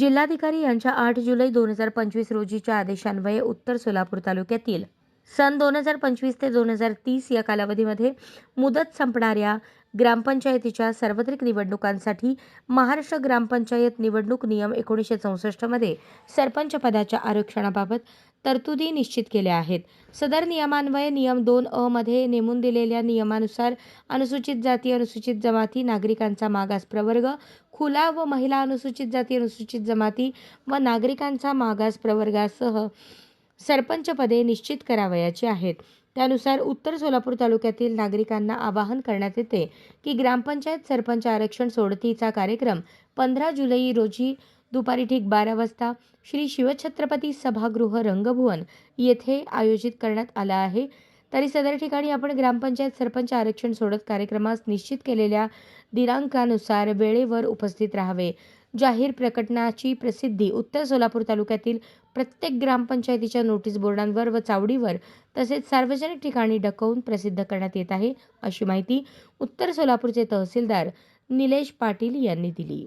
जिल्हाधिकारी यांच्या आठ जुलै दोन हजार पंचवीस रोजीच्या आदेशान्वये उत्तर सोलापूर तालुक्यातील सन दोन हजार पंचवीस ते दोन हजार तीस या कालावधीमध्ये मुदत संपणाऱ्या ग्रामपंचायतीच्या सार्वत्रिक निवडणुकांसाठी महाराष्ट्र ग्रामपंचायत निवडणूक नियम एकोणीसशे चौसष्टमध्ये सरपंच पदाच्या आरक्षणाबाबत तरतुदी निश्चित केल्या आहेत. सदर नियमान्वये नियम दोन अ मध्ये नेमून दिलेल्या नियमानुसार अनुसूचित जाती अनुसूचित जमाती नागरिकांचा मागास प्रवर्ग खुला व महिला अनुसूचित जाती अनुसूचित जमाती व नागरिकांचा मागास प्रवर्गासह सरपंच पदे निश्चित करावयाची आहेत. त्यानुसार उत्तर सोलापूर तालुक्यातील नागरिकांना आवाहन करण्यात येते की ग्रामपंचायत सरपंच आरक्षण सोडतीचा कार्यक्रम पंधरा जुलै रोजी दुपारी ठीक बारा वाजता श्री शिवछत्रपती सभागृह रंगभुवन येथे आयोजित करण्यात आला आहे. तरी सदर ठिकाणी आपण ग्रामपंचायत सरपंच आरक्षण सोडत कार्यक्रमास निश्चित केलेल्या दिनांकानुसार वेळेवर उपस्थित राहावे. जाहीर प्रकटनाची प्रसिद्धी उत्तर सोलापूर तालुक्यातील प्रत्येक ग्रामपंचायतीच्या नोटीस बोर्डांवर व चावडीवर तसेच सार्वजनिक ठिकाणी डकवून प्रसिद्ध करण्यात येत आहे अशी माहिती उत्तर सोलापूरचे तहसीलदार निलेश पाटील यांनी दिली.